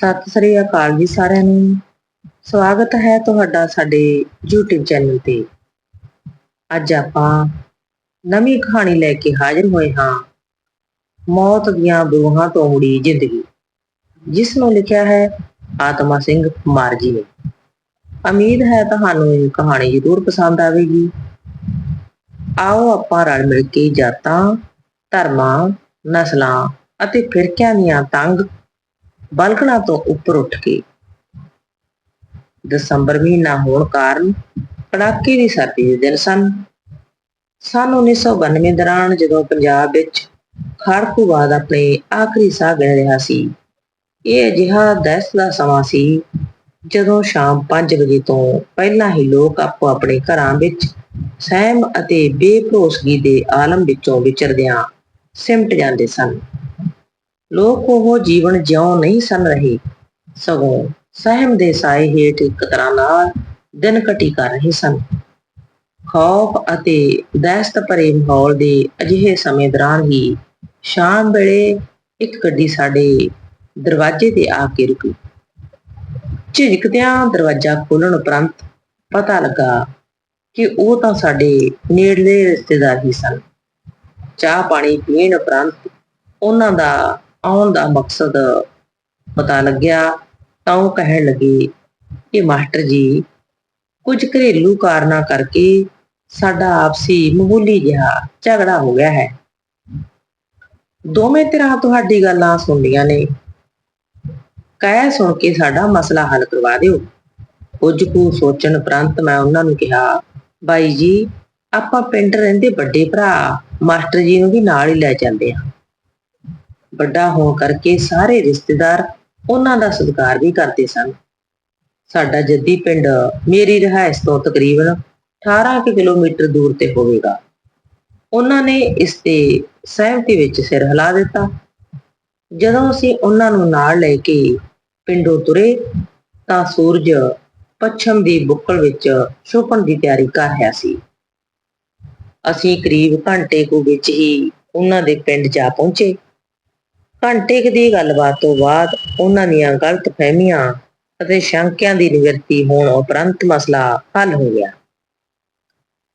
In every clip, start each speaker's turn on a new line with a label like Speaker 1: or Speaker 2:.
Speaker 1: ਸਤਿ ਸ੍ਰੀ ਅਕਾਲ ਜੀ ਸਾਰਿਆਂ ਨੂੰ। ਸਵਾਗਤ ਹੈ ਤੁਹਾਡਾ ਸਾਡੇ YouTube ਚੈਨਲ ਤੇ। ਅੱਜ ਆਪਾਂ ਨਵੀਂ ਕਹਾਣੀ ਲੈ ਕੇ ਹਾਜ਼ਰ ਹੋਏ ਹਾਂ। ਮੌਤ ਦੀਆਂ ਬੂਹਾਂ ਤੋਂ ਮੁੜੀ ਜ਼ਿੰਦਗੀ, ਜਿਸ ਨੂੰ ਲਿਖਿਆ ਹੈ ਆਤਮਾ ਸਿੰਘ ਕੁਮਾਰ ਜੀ ਨੇ। ਉਮੀਦ ਹੈ ਤੁਹਾਨੂੰ ਇਹ ਕਹਾਣੀ ਜ਼ਰੂਰ ਪਸੰਦ ਆਵੇਗੀ। ਆਓ ਆਪਾਂ ਰਲ ਮਿਲ ਕੇ ਜਾਤਾਂ, ਧਰਮਾਂ, ਨਸਲਾਂ ਅਤੇ ਫਿਰਕਿਆਂ ਦੀਆਂ ਤੰਗ ਬਲਗਣਾ ਤੋਂ ਉੱਪਰ ਉੱਠ ਕੇ। ਦਸੰਬਰ ਮਹੀਨਾ ਹੋਣ ਕਾਰਨ ਕੜਾਕੇ ਦੀ ਸਰਦੀ ਦੇ ਦਿਨ ਸਨ। ਸਨ 1992 ਦੌਰਾਨ ਜਦੋਂ ਪੰਜਾਬ ਵਿੱਚ ਖਾੜਕੂਵਾਦ ਆਪਣੇ ਆਖਰੀ ਸਾਹ ਗਿਣ ਰਿਹਾ ਸੀ, ਇਹ ਅਜਿਹਾ ਦਹਿਸ਼ਤ ਦਾ ਸਮਾਂ ਸੀ ਜਦੋਂ ਸ਼ਾਮ 5 ਵਜੇ ਤੋਂ ਪਹਿਲਾਂ ਹੀ ਲੋਕ ਆਪੋ ਆਪਣੇ ਘਰਾਂ ਵਿੱਚ ਸਹਿਮ ਅਤੇ ਬੇਭਰੋਸਗੀ ਦੇ ਆਲਮ ਵਿੱਚੋਂ ਵਿਚਰਦਿਆਂ ਸਿਮਟ ਜਾਂਦੇ ਸਨ। ਲੋਕ ਉਹ ਜੀਵਨ ਜਿਉਂ ਨਹੀਂ ਸਨ ਰਹੇ। ਸਗੋਂ ਸਹਿਮ ਦੇ ਸਾਏ ਹੇਠ ਇੱਕ ਤਰ੍ਹਾਂ ਨਾਲ ਦਿਨ ਕਟੀ ਕਰ ਰਹੇ ਸਨ। ਖੌਫ ਅਤੇ ਦਹਿਸ਼ਤ ਭਰੇ ਮਾਹੌਲ ਦੇ ਅਜਿਹੇ ਸਮੇਂ ਦੌਰਾਨ ਹੀ ਸ਼ਾਮ ਵੇਲੇ ਇੱਕ ਗੱਡੀ ਸਾਡੇ ਦਰਵਾਜ਼ੇ ਤੇ ਆ ਕੇ ਰੁਕੀ। ਝਿਜਕਦਿਆਂ ਦਰਵਾਜ਼ਾ ਖੋਲਣ ਉਪਰੰਤ ਪਤਾ ਲੱਗਾ ਕਿ ਉਹ ਤਾਂ ਸਾਡੇ ਨੇੜਲੇ ਰਿਸ਼ਤੇਦਾਰ ਹੀ ਸਨ। ਚਾਹ ਪਾਣੀ ਪੀਣ ਉਪਰੰਤ ਉਹਨਾਂ ਦਾ ਆਉਣ ਦਾ ਮਕਸਦ ਪਤਾ ਲੱਗਿਆ, ਤਾਂ ਉਹ ਕਹਿਣ ਲੱਗੇ ਕਿ ਮਾਸਟਰ ਜੀ, ਕੁਝ ਘਰੇਲੂ ਕਾਰਨਾਂ ਕਰਕੇ ਸਾਡਾ ਆਪਸੀ ਮਾਮੂਲੀ ਜਿਹਾ ਝਗੜਾ ਹੋ ਗਿਆ ਹੈ। ਦੋਵੇਂ ਤਰ੍ਹਾਂ ਤੁਹਾਡੀ ਗੱਲਾਂ ਸੁਣਦੀਆਂ ਨੇ। ਕਹਿ ਸੁਣ ਕੇ ਸਾਡਾ ਮਸਲਾ ਹੱਲ ਕਰਵਾ ਦਿਓ। ਕੁਝ ਕੁ ਸੋਚਣ ਉਪਰੰਤ ਮੈਂ ਉਹਨਾਂ ਨੂੰ ਕਿਹਾ, ਬਾਈ ਜੀ, ਆਪਾਂ ਪਿੰਡ ਰਹਿੰਦੇ ਵੱਡੇ ਭਰਾ, ਮਾਸਟਰ ਜੀ ਨੂੰ ਵੀ ਨਾਲ ਹੀ ਲੈ ਜਾਂਦੇ ਹਾਂ। ਵੱਡਾ ਹੋਣ ਕਰਕੇ ਸਾਰੇ ਰਿਸ਼ਤੇਦਾਰ ਉਹਨਾਂ ਦਾ ਸਤਿਕਾਰ ਵੀ ਕਰਦੇ ਸਨ। ਸਾਡਾ ਜੱਦੀ ਪਿੰਡ ਮੇਰੀ ਰਿਹਾਇਸ਼ ਤੋਂ ਤਕਰੀਬਨ 18 ਕੁ ਕਿਲੋਮੀਟਰ ਦੂਰ ਤੇ ਹੋਵੇਗਾ। ਉਹਨਾਂ ਨੇ ਇਸ ਤੇ ਸਹਿਮਤੀ ਵਿੱਚ ਸਿਰ ਹਿਲਾ ਦਿੱਤਾ। ਜਦੋਂ ਅਸੀਂ ਉਹਨਾਂ ਨੂੰ ਨਾਲ ਲੈ ਕੇ ਪਿੰਡੋਂ ਤੁਰੇ ਤਾਂ ਸੂਰਜ ਪੱਛਮ ਦੀ ਬੁੱਕਲ ਵਿੱਚ ਛੁਪਣ ਦੀ ਤਿਆਰੀ ਕਰ ਰਿਹਾ ਸੀ। ਅਸੀਂ ਕਰੀਬ ਘੰਟੇ ਕੁ ਵਿੱਚ ਹੀ ਉਹਨਾਂ ਦੇ ਪਿੰਡ ਜਾ ਪਹੁੰਚੇ। ਘੰਟੇ ਕੁ ਦੀ ਗੱਲਬਾਤ ਤੋਂ ਬਾਅਦ ਉਹਨਾਂ ਦੀਆਂ ਗਲਤ ਫਹਿਮੀਆਂ ਅਤੇ ਸ਼ੰਕਿਆਂ ਦੀ ਨਿਵਰਤੀ ਹੋਣ ਉਪਰੰਤ ਮਸਲਾ ਹੱਲ ਹੋ ਗਿਆ।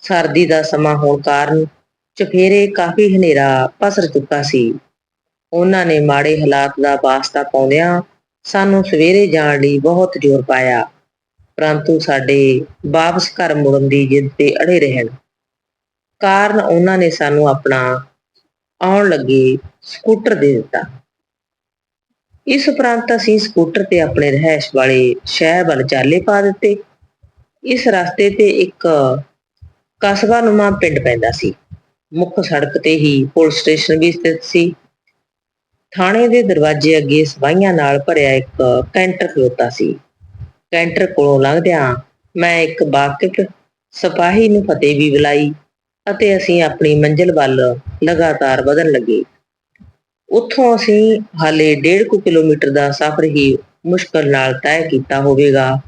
Speaker 1: ਸਰਦੀ ਦਾ ਸਮਾਂ ਹੋਣ ਕਾਰਨ ਚਫੇਰੇ ਕਾਫੀ ਹਨੇਰਾ ਪਸਰ ਚੁੱਕਾ ਸੀ। ਉਹਨਾਂ ਨੇ ਮਾੜੇ ਹਾਲਾਤ ਦਾ ਵਾਸਤਾ ਪਾਉਂਦਿਆਂ ਸਾਨੂੰ ਸਵੇਰੇ ਜਾਣ ਲਈ ਬਹੁਤ ਜ਼ੋਰ ਪਾਇਆ। ਪਰੰਤੂ ਸਾਡੇ ਵਾਪਸ ਘਰ ਮੁੜਨ ਦੀ ਜਿੱਦ ਤੇ ਅੜੇ ਰਹਿਣ। ਕਾਰਨ ਉਹਨਾਂ ਨੇ ਸਾਨੂੰ ਆਪਣਾ ਆਉਣ ਲੱਗੇ ਸਕੂਟਰ ਦੇ ਦਿੱਤਾ। ਇਸ ਉਪਰੰਤ ਅਸੀਂ ਸਕੂਟਰ ਤੇ ਆਪਣੇ ਰਹਿਸ਼ ਵਾਲੇ ਸ਼ਹਿਰ ਵੱਲ ਚਾਲੇ ਪਾ ਦਿੱਤੇ। ਇਸ ਰਸਤੇ ਤੇ ਇੱਕ ਕਸਬਾ ਨੁਮਾ ਪਿੰਡ ਪੈਂਦਾ ਸੀ। ਮੁੱਖ ਸੜਕ ਤੇ ਹੀ ਪੁਲਿਸ ਸਟੇਸ਼ਨ ਵੀ ਸਥਿਤ ਸੀ। ਥਾਣੇ ਦੇ ਦਰਵਾਜ਼ੇ ਅੱਗੇ ਸਵਾਈਆਂ ਨਾਲ ਭਰਿਆ ਇੱਕ ਕੈਂਟਰ ਖਲੋਤਾ ਸੀ। ਕੈਂਟਰ ਕੋਲੋਂ ਲੰਘਦਿਆਂ ਮੈਂ ਇੱਕ ਬਾਕਿਕ ਸਿਪਾਹੀ ਨੂੰ ਫਤਿਹ ਵੀ ਬੁਲਾਈ। ਅਤੇ ਅਸੀਂ ਆਪਣੀ ਮੰਜ਼ਿਲ ਵੱਲ ਲਗਾਤਾਰ ਵਧਣ ਲੱਗੇ। ਉੱਥੋਂ ਅਸੀਂ ਹਾਲੇ 1.5 ਕਿਲੋਮੀਟਰ ਦਾ ਸਫ਼ਰ ਹੀ ਮੁਸ਼ਕਲ ਨਾਲ ਤੈਅ ਕੀਤਾ ਹੋਵੇਗਾ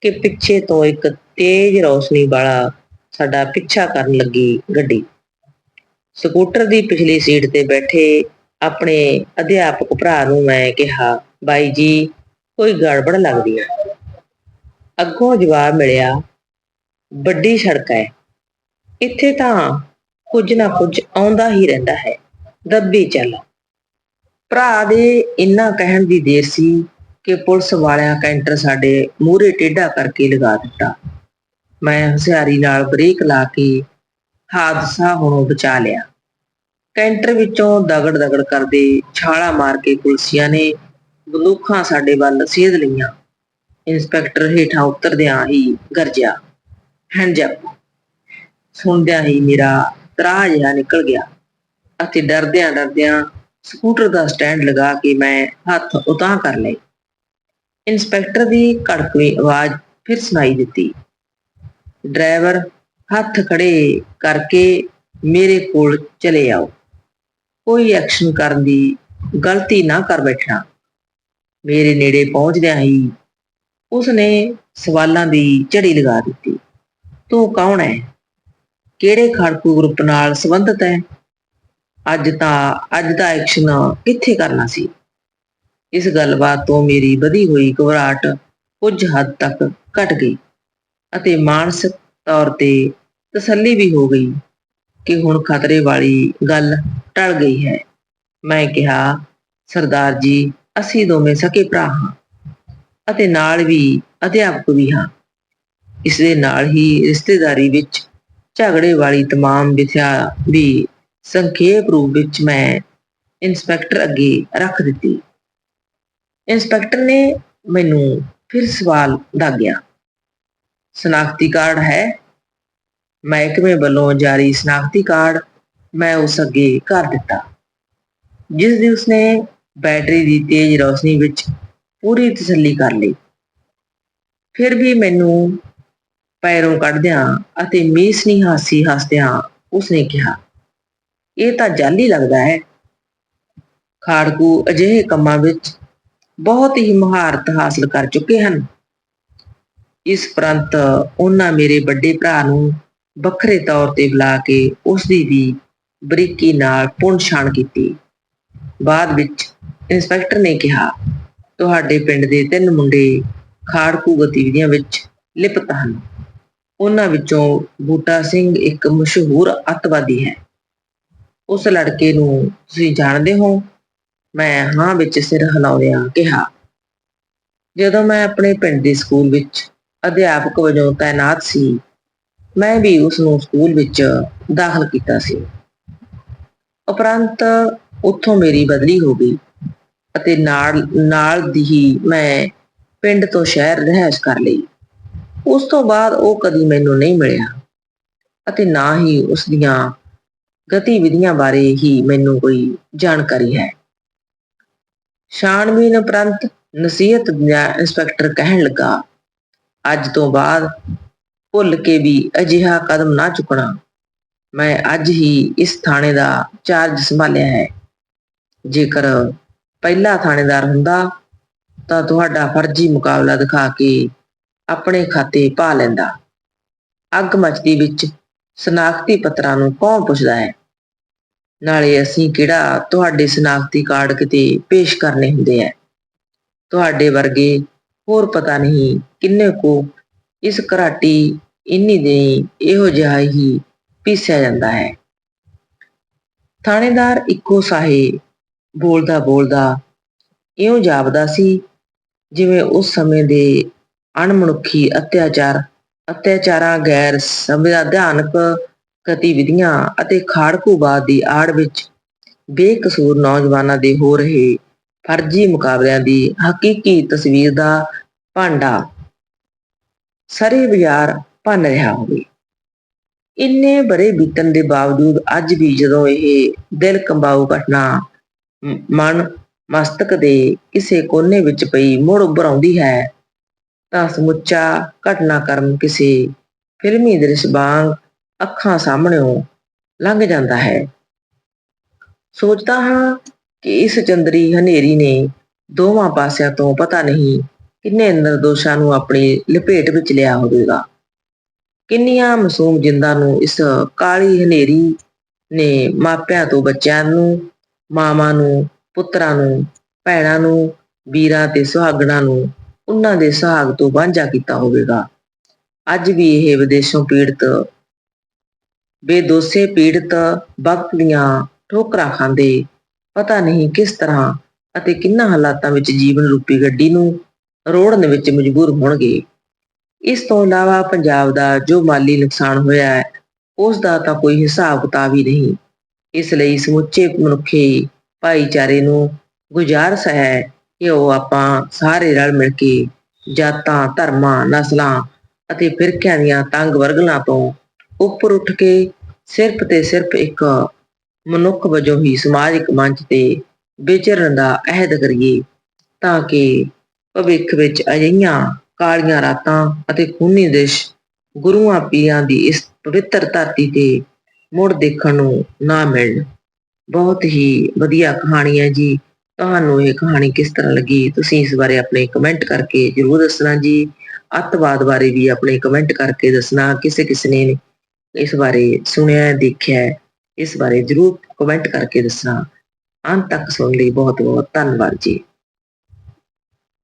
Speaker 1: ਕਿ ਪਿੱਛੇ ਤੋਂ ਇੱਕ ਤੇਜ਼ ਰੌਸ਼ਨੀ ਵਾਲਾ ਸਾਡਾ ਪਿੱਛਾ ਕਰਨ ਲੱਗੀ ਗੱਡੀ। ਸਕੂਟਰ ਦੀ ਪਿਛਲੀ ਸੀਟ ਤੇ ਬੈਠੇ ਆਪਣੇ ਅਧਿਆਪਕ ਭਰਾ ਨੂੰ ਮੈਂ ਕਿਹਾ, ਬਾਈ ਜੀ, ਕੋਈ ਗੜਬੜ ਲੱਗਦੀ ਹੈ? ਅੱਗੋਂ ਜਵਾਬ ਮਿਲਿਆ, ਵੱਡੀ ਸੜਕ ਹੈ। ਇੱਥੇ ਤਾਂ ਕੁਝ ਨਾ ਕੁਝ ਆਉਂਦਾ ਹੀ ਰਹਿੰਦਾ ਹੈ। ਦੱਬੀ ਚੱਲ। ਭਰਾ ਦੇ ਇੰਨਾ ਕਹਿਣ ਦੀ ਦੇਰ ਸੀ ਕਿ ਪੁਲਿਸ ਵਾਲਿਆਂ ਕੈਂਟਰ ਸਾਡੇ ਮੂਹਰੇ ਟੇਢਾ ਕਰਕੇ ਲਗਾ ਦਿੱਤਾ। ਮੈਂ ਹੁਸ਼ਿਆਰੀ ਨਾਲ ਬ੍ਰੇਕ ਲਾ ਕੇ ਹਾਦਸਾ ਹੋਣੋਂ ਬਚਾ ਲਿਆ। ਕੈਂਟਰ ਵਿੱਚੋਂ ਦਗੜ ਦਗੜ ਕਰਦੇ ਛਾਲਾ ਮਾਰ ਕੇ ਪੁਲਸੀਆਂ ਨੇ ਬੰਦੂਕਾਂ ਸਾਡੇ ਵੱਲ ਸੇਧ ਲਈਆਂ। ਇੰਸਪੈਕਟਰ ਹੇਠਾਂ ਉਤਰਦਿਆਂ ਹੀ ਗਰਜਿਆ ਹੈਂਡਜ ਅਪ ਸੁਣਦਿਆਂ ਹੀ ਮੇਰਾ ਤਰਾਹ ਜਿਹਾ ਨਿਕਲ ਗਿਆ ਅਤੇ ਡਰਦਿਆਂ ਡਰਦਿਆਂ ਸਕੂਟਰ ਦਾ ਸਟੈਂਡ ਲਗਾ ਕੇ ਮੈਂ ਹੱਥ ਉਤਾਂ ਕਰ ਲਏ। ਇੰਸਪੈਕਟਰ ਦੀ ਕੜਕਵੀਂ ਆਵਾਜ਼ ਫਿਰ ਸੁਣਾਈ ਦਿੱਤੀ। ਡਰਾਈਵਰ ਹੱਥ ਖੜੇ ਕਰਕੇ ਮੇਰੇ ਕੋਲ ਚਲੇ ਆਓ। ਕੋਈ ਐਕਸ਼ਨ ਕਰਨ ਦੀ ਗਲਤੀ ਨਾ ਕਰ ਬੈਠਣਾ। ਮੇਰੇ ਨੇੜੇ ਪਹੁੰਚਦਿਆਂ ਹੀ ਉਸਨੇ ਸਵਾਲਾਂ ਦੀ ਝੜੀ ਲਗਾ ਦਿੱਤੀ। ਤੂੰ ਕੌਣ ਹੈ ਕਿਹੜੇ ਖੜਕੂ ਗਰੁੱਪ ਨਾਲ ਸੰਬੰਧਿਤ ਹੈ? ਅੱਜ ਤਾਂ, ਅੱਜ ਦਾ ਐਕਸ਼ਨ ਕਿੱਥੇ ਕਰਨਾ ਸੀ? ਇਸ ਗੱਲਬਾਤ ਤੋਂ ਮੇਰੀ ਵਧੀ ਹੋਈ ਘਬਰਾਹਟ ਕੁਝ ਹੱਦ ਤੱਕ ਘਟ ਗਈ ਅਤੇ ਮਾਨਸਿਕ ਤੌਰ ਤੇ ਤਸੱਲੀ ਵੀ ਹੋ ਗਈ ਕਿ ਹੁਣ ਖਤਰੇ ਵਾਲੀ ਗੱਲ ਟਲ ਗਈ ਹੈ। ਮੈਂ ਕਿਹਾ, ਸਰਦਾਰ ਜੀ, ਅਸੀਂ ਦੋਵੇਂ ਸਕੇ ਭਰਾ ਹਾਂ ਅਤੇ ਨਾਲ ਵੀ ਅਧਿਆਪਕ ਵੀ ਹਾਂ। ਇਸ ਦੇ ਨਾਲ ਹੀ ਰਿਸ਼ਤੇਦਾਰੀ ਵਿੱਚ ਝਗੜੇ ਵਾਲੀ तमाम ਵਿਥਿਆ ਵੀ ਸੰਖੇਪ ਰੂਪ ਵਿੱਚ ਮੈਂ ਇੰਸਪੈਕਟਰ ਅੱਗੇ ਰੱਖ ਦਿੱਤੀ ਇੰਸਪੈਕਟਰ ਨੇ ਮੈਨੂੰ ਫਿਰ ਸਵਾਲ ਦਾਗਿਆ ਸ਼ਨਾਖਤੀ ਕਾਰਡ ਹੈ ਮਹਿਕਮੇ ਵੱਲੋਂ ਜਾਰੀ ਸ਼ਨਾਖਤੀ ਕਾਰਡ ਮੈਂ ਉਸ ਅੱਗੇ ਕਰ ਦਿੱਤਾ ਜਿਸ ਦੀ ਉਸਨੇ ਬੈਟਰੀ ਦੀ ਤੇਜ਼ ਰੌਸ਼ਨੀ ਵਿੱਚ ਪੂਰੀ ਤਸੱਲੀ ਕਰ ਲਈ ਫਿਰ ਵੀ ਮੈਨੂੰ ਪੈਰੋਂ ਕੱਢਦਿਆਂ ਅਤੇ ਮੀਸਨੀ ਹਾਸੀ ਹੱਸਦਿਆਂ ਉਸਨੇ ਕਿਹਾ, ਇਹ ਤਾਂ ਜਾਲੀ ਲੱਗਦਾ ਹੈ। ਖਾੜਕੂ ਅਜਿਹੇ ਕੰਮਾਂ ਵਿੱਚ ਬਹੁਤ ਹੀ ਮਹਾਰਤ ਹਾਸਲ ਕਰ ਚੁੱਕੇ ਹਨ। ਇਸ ਪ੍ਰੰਤ ਉਹਨਾਂ ਮੇਰੇ ਵੱਡੇ ਭਰਾ ਨੂੰ ਵੱਖਰੇ ਤੌਰ ਤੇ ਬੁਲਾ ਕੇ ਉਸ ਦੀ ਵੀ ਬਰੀਕੀ ਨਾਲ ਪੁੰਛਾਣ ਕੀਤੀ। ਬਾਅਦ ਵਿੱਚ ਇੰਸਪੈਕਟਰ ਨੇ ਕਿਹਾ, ਤੁਹਾਡੇ ਪਿੰਡ ਦੇ ਤਿੰਨ ਮੁੰਡੇ ਖਾੜਕੂ ਗਤੀਵਿਧੀਆਂ ਵਿੱਚ ਲਿਪਤ ਹਨ। ਉਹਨਾਂ ਵਿੱਚੋਂ ਬੂਟਾ ਸਿੰਘ ਇੱਕ ਮਸ਼ਹੂਰ ਅਤਵਾਦੀ ਹੈ। ਉਸ ਲੜਕੇ ਨੂੰ ਤੁਸੀਂ ਜਾਣਦੇ ਹੋ, ਮੈਂ ਹਾਂ ਵਿੱਚ ਸਿਰ ਹਿਲਾਉਂਦਿਆਂ ਕਿਹਾ। ਜਦੋਂ ਮੈਂ ਆਪਣੇ ਪਿੰਡ ਦੇ ਸਕੂਲ ਵਿੱਚ ਅਧਿਆਪਕ ਵਜੋਂ ਤਾਇਨਾਤ ਸੀ, ਮੈਂ ਵੀ ਉਸ ਨੂੰ ਸਕੂਲ ਵਿੱਚ ਦਾਖਲ ਕੀਤਾ ਸੀ। ਉਪਰੰਤ ਉੱਥੋਂ ਮੇਰੀ ਬਦਲੀ ਹੋ ਗਈ ਅਤੇ ਨਾਲ ਨਾਲ ਦੀ ਹੀ ਮੈਂ ਪਿੰਡ ਤੋਂ ਸ਼ਹਿਰ ਰਹਿਸ਼ ਕਰ ਲਈ। ਉਸ ਤੋਂ ਬਾਅਦ ਉਹ ਕਦੀ ਮੈਨੂੰ ਨਹੀਂ ਮਿਲਿਆ ਅਤੇ ਨਾ ਹੀ ਉਸ ਦੀਆਂ ਗਤੀਵਿਧੀਆਂ ਬਾਰੇ ਹੀ ਮੈਨੂੰ ਕੋਈ ਜਾਣਕਾਰੀ ਹੈ। ਛਾਣਬੀਨ ਉਪਰੰਤ ਨਸੀਹਤ ਦਿੰਦਿਆਂ ਇੰਸਪੈਕਟਰ ਕਹਿਣ ਲੱਗਾ, ਅੱਜ ਤੋਂ ਬਾਅਦ ਭੁੱਲ ਕੇ ਵੀ ਅਜਿਹਾ ਕਦਮ ਨਾ ਚੁੱਕਣਾ। ਮੈਂ ਅੱਜ ਹੀ ਇਸ ਥਾਣੇ ਦਾ ਚਾਰਜ ਸੰਭਾਲਿਆ ਹੈ। ਜੇਕਰ ਪਹਿਲਾ ਥਾਣੇਦਾਰ ਹੁੰਦਾ ਤਾਂ ਤੁਹਾਡਾ ਫਰਜ਼ੀ ਮੁਕਾਬਲਾ ਦਿਖਾ ਕੇ ਆਪਣੇ ਖਾਤੇ ਪਾ ਲੈਂਦਾ। ਅੱਗ ਮਚਦੀ ਵਿੱਚ ਸਨਾਖਤੀ ਪੱਤਰਾਂ ਨੂੰ ਕੌਣ ਪੁੱਛਦਾ ਹੈ? ਨਾਲੇ ਅਸੀਂ ਕਿਹੜਾ ਤੁਹਾਡੇ ਸਨਾਖਤੀ ਕਾਰਡ ਕਿਤੇ ਪੇਸ਼ ਕਰਨੇ ਹੁੰਦੇ ਆ ਤੁਹਾਡੇ ਵਰਗੇ ਹੋਰ ਪਤਾ ਨਹੀਂ ਕਿੰਨੇ ਕੋ ਇਸ ਘਰਾਟੀ ਇੰਨੀ ਦੇ ਇਹੋ ਜਿਹਾ ਹੀ ਪੀਸਿਆ ਜਾਂਦਾ ਹੈ। ਥਾਣੇਦਾਰ ਇੱਕੋ ਸਾਹੇ ਬੋਲਦਾ ਬੋਲਦਾ ਇਉਂ ਜਾਪਦਾ ਸੀ ਜਿਵੇਂ ਉਸ ਸਮੇਂ ਦੇ ਅਣਮਨੁੱਖੀ ਅਤਿਆਚਾਰ, ਅਤਿਆਚਾਰਾਂ ਗੈਰ ਸੰਵਿਧਾਨਕ ਗਤੀਵਿਧੀਆਂ ਅਤੇ ਖਾੜਕੂਵਾਦ ਦੀ ਆੜ ਵਿੱਚ ਬੇਕਸੂਰ ਨੌਜਵਾਨਾਂ ਦੇ ਹੋ ਰਹੇ ਫਰਜ਼ੀ ਮੁਕਾਬਲਿਆਂ ਦੀ ਹਕੀਕੀ ਤਸਵੀਰ ਦਾ ਭਾਂਡਾ ਸਾਰੇ ਬਾਜ਼ਾਰ ਭੰਨ ਰਿਹਾ ਹੋਵੇ। ਇੰਨੇ ਬਰੇ ਬੀਤਣ ਦੇ ਬਾਵਜੂਦ ਅੱਜ ਵੀ ਜਦੋਂ ਇਹ ਦਿਲ ਕੰਬਾਊ ਘਟਨਾ ਮਨ ਮਸਤਕ ਦੇ ਕਿਸੇ ਕੋਨੇ ਵਿੱਚ ਪਈ ਮੁੜ ਉੱਭਰ ਆਉਂਦੀ ਹੈ ਤਾਂ ਸਮੁੱਚਾ ਘਟਨਾਕ੍ਰਮ ਕਿਸੇ ਫਿਲਮੀ ਦ੍ਰਿਸ਼ ਵਾਂਗ ਅੱਖਾਂ ਸਾਹਮਣੇੋਂ ਲੰਘ ਜਾਂਦਾ ਹੈ। ਸੋਚਦਾ ਹਾਂ ਕਿ ਇਸ ਚੰਦਰੀ ਹਨੇਰੀ ਨੇ ਦੋਵਾਂ ਪਾਸਿਆਂ ਤੋਂ ਪਤਾ ਨਹੀਂ ਕਿੰਨੇ ਨਿਰਦੋਸ਼ਾਂ ਨੂੰ ਆਪਣੀ ਲਪੇਟ ਵਿੱਚ ਲਿਆ ਹੋਵੇਗਾ। ਕਿੰਨੀਆਂ ਮਾਸੂਮ ਜਿੰਦਾਂ ਨੂੰ ਇਸ ਕਾਲੀ ਹਨੇਰੀ ਨੇ ਮਾਪਿਆਂ ਤੋਂ ਬੱਚਿਆਂ ਨੂੰ, ਮਾਵਾਂ ਨੂੰ, ਪੁੱਤਰਾਂ ਨੂੰ, ਭੈਣਾਂ ਨੂੰ, ਵੀਰਾਂ ਤੇ ਸੁਹਾਗਣਾਂ ਨੂੰ ਉਹਨਾਂ ਦੇ ਸੁਹਾਗ ਤੋਂ ਵਾਂਝਾ ਕੀਤਾ ਹੋਵੇਗਾ। ਅੱਜ ਵੀ ਇਹ ਵਿਦੇਸ਼ੋਂ ਪੀੜਤ, ਬੇਦੋਸੇ ਪੀੜਤ ਵਕਤ ਦੀਆਂ ਠੋਕਰਾਂ ਖਾਂਦੇ, ਪਤਾ ਨਹੀਂ ਕਿਸ ਤਰ੍ਹਾਂ ਅਤੇ ਕਿੰਨਾ ਹਾਲਾਤਾਂ ਵਿੱਚ ਜੀਵਨ ਰੂਪੀ ਗੱਡੀ ਨੂੰ ਰੋੜਨ ਵਿੱਚ ਮਜਬੂਰ ਹੋਣਗੇ। ਇਸ ਤੋਂ ਇਲਾਵਾ ਪੰਜਾਬ ਦਾ ਜੋ ਮਾਲੀ ਨੁਕਸਾਨ ਹੋਇਆ ਹੈ ਉਸ ਦਾ ਤਾਂ ਕੋਈ ਹਿਸਾਬ ਕਿਤਾਬ ਹੀ ਨਹੀਂ। ਇਸ ਲਈ ਸਮੁੱਚੇ ਮਨੁੱਖੀ ਭਾਈਚਾਰੇ ਨੂੰ ਗੁਜ਼ਾਰਿਸ਼ ਹੈ ਕਿ ਉਹ ਆਪਾਂ ਸਾਰੇ ਰਲ ਮਿਲ ਕੇ ਜਾਤਾਂ, ਧਰਮਾਂ, ਨਸਲਾਂ ਅਤੇ ਫਿਰਕਿਆਂ ਦੀਆਂ ਤੰਗ ਵਰਗਲਾਂ ਤੋਂ ਉੱਪਰ ਉੱਠ ਕੇ ਸਿਰਫ ਤੇ ਸਿਰਫ ਇੱਕ ਮਨੁੱਖ ਵਜੋਂ ਹੀ ਸਮਾਜਿਕ ਮੰਚ ਤੇ ਵਿਚਰਨ ਦਾ ਅਹਿਦ ਕਰੀਏ ਤਾਂ ਕਿ ਭਵਿੱਖ ਵਿੱਚ ਅਜਿਹੀਆਂ ਕਾਲੀਆਂ ਰਾਤਾਂ ਅਤੇ ਖੂਨੀ ਦਿਸ਼ ਗੁਰੂਆਂ ਪੀਰਾਂ ਦੀ ਇਸ ਪਵਿੱਤਰ ਧਰਤੀ ਤੇ ਮੁੜ ਦੇਖਣ ਨੂੰ ਨਾ ਮਿਲਣ। ਬਹੁਤ ਹੀ ਵਧੀਆ ਕਹਾਣੀ ਹੈ ਜੀ। ਤੁਹਾਨੂੰ ਇਹ ਕਹਾਣੀ ਕਿਸ ਤਰ੍ਹਾਂ ਲੱਗੀ? ਤੁਸੀਂ ਇਸ ਬਾਰੇ ਆਪਣੇ ਕਮੈਂਟ ਕਰਕੇ ਜਰੂਰ ਦੱਸਣਾ ਜੀ। ਅੱਤਵਾਦ ਬਾਰੇ ਵੀ ਆਪਣੇ ਕਮੈਂਟ ਕਰਕੇ ਦੱਸਣਾ। ਕਿਸੇ ਕਿਸੇ ਨੇ ਇਸ ਬਾਰੇ ਸੁਣਿਆ ਦੇਖਿਆ ਇਸ ਬਾਰੇ ਜਰੂਰ ਕਮੈਂਟ ਕਰਕੇ ਦੱਸਣਾ। ਅੰਤ ਤੱਕ ਸੁਣ ਲਈ ਬਹੁਤ ਬਹੁਤ ਧੰਨਵਾਦ ਜੀ।